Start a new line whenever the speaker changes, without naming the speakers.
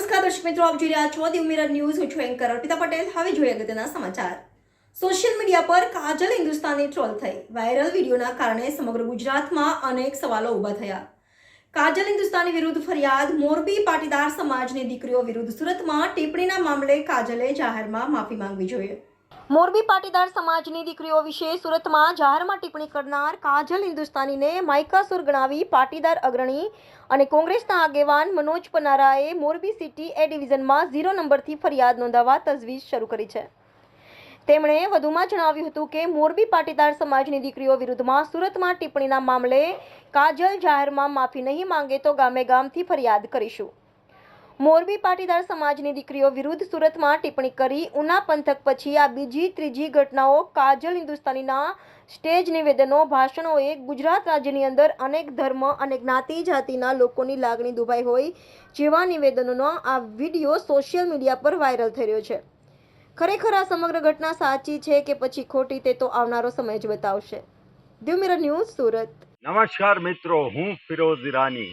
નમસ્કાર દર્શક મિત્રો, આપ જોઈ રહ્યા છો દી ઉમેરા ન્યૂઝ હું છું એન્કર અર્પિતા પટેલ. હવે જોઈએ અગત્યના સમાચાર. સોશિયલ મીડિયા પર કાજલ હિન્દુસ્તાની ટ્રોલ થઈ. વાયરલ વિડીયોના કારણે સમગ્ર ગુજરાતમાં અનેક સવાલો ઊભા થયા. કાજલ હિન્દુસ્તાની વિરુદ્ધ ફરિયાદ, મોરબી પાટીદાર સમાજની દીકરીઓ વિરુદ્ધ સુરતમાં ટિપ્પણીના મામલે કાજલે જાહેરમાં માફી માંગવી જોઈએ. મોરબી પાટીદાર સમાજની દીકરીઓ વિશે સુરતમાં જાહેરમાં ટિપ્પણી કરનાર કાજલ હિન્દુસ્તાનીને માઇકાસુર ગણાવી પાટીદાર અગ્રણી અને કોંગ્રેસના આગેવાન મનોજ પનારાએ મોરબી સિટી એ ડિવિઝનમાં ઝીરો નંબરથી ફરિયાદ નોંધાવવા તજવીજ શરૂ કરી છે. તેમણે વધુમાં જણાવ્યું હતું કે, મોરબી પાટીદાર સમાજની દીકરીઓ વિરુદ્ધમાં સુરતમાં ટિપ્પણીના મામલે કાજલ જાહેરમાં માફી નહીં માંગે તો ગામે ગામથી ફરિયાદ કરીશું. મોરબી પાટીદાર સમાજની દીકરીઓ વિરુદ્ધ સુરતમાં ટિપ્પણી કરી ઉના પંથક પછી આ બીજી ત્રીજી ઘટનાઓ કાજલ હિન્દુસ્તાનીના સ્ટેજ નિવેદનો, ભાષણોએ ગુજરાત રાજ્યની અંદર અનેક ધર્મ અને જ્ઞાતિ જાતિના લોકોની લાગણી દુભાઈ હોય જેવા નિવેદનોનો આ વીડિયો સોશિયલ મીડિયા પર વાયરલ થઈ રહ્યો છે. ખરેખર આ સમગ્ર ઘટના સાચી છે કે પછી ખોટી તે તો આવનારો સમય જ બતાવશે. ન્યૂઝ સુરત.
નમસ્કાર મિત્રો, હું ફિરોઝ ઈરાની.